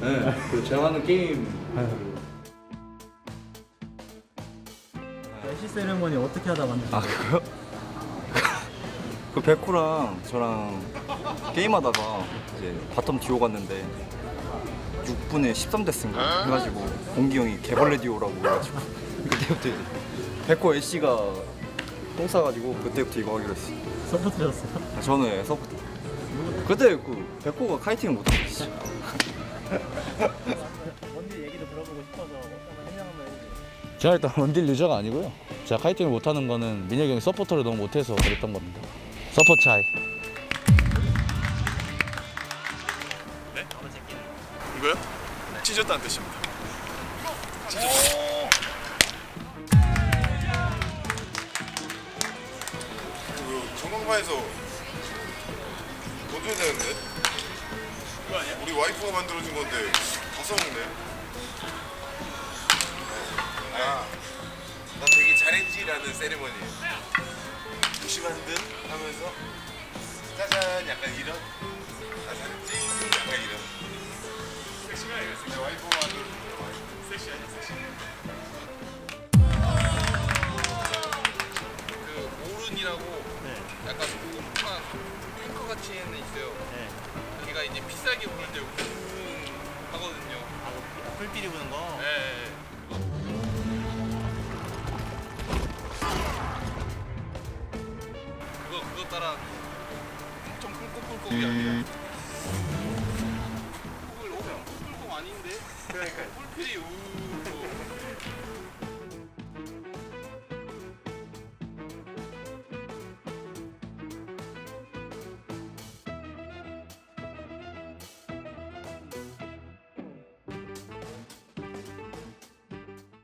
네, 그 제가 하는 게임. LC 세레머니 어떻게 하다 만든 아 그거요? 그 백호랑 저랑 게임하다가 이제 바텀 듀오 갔는데 6분에 13데스인가 해가지고 공기 형이 개벌레 듀오라고 해가지고 그때부터 이제 백호 애쉬가 똥 싸가지고 그때부터 이거 하기로 했어. 서포트였어요? 아, 저는 서포트. 그때 그 백호가 카이팅을 못했어 원딜 얘기도 들어보고 싶어서 설명 한번 해주세요. 제가 일단 원딜 유저가 아니고요. 제가 카이팅을 못하는 거는 민혁이 형이 서포터를 너무 못해서 그랬던 겁니다. 서포트 차이. 이거요? 찢었다는 뜻입니다. 그 전광판에서 던져야 되는데? 그거 아니야? 우리 와이프가 만들어준 건데 다 써먹네. 아, 나 되게 잘했지라는 세리머니. 무심한 듯 하면서 짜잔 약간 이런. 나 잘했지 약간 이런. 섹시가. 내 와이프가 만들어준 거야. 섹시 아니야, 섹시. 그 오른이라고 약간 조그만 탱커 같이 있는 있어요. 네. 아, 풀비리 부는 거? 예. 예. 그거 그거 따라 엄청 꿀꺽꿀꺽이 아니라 꿀 꿀꺽 아닌데? 그러니까 꿀필이 우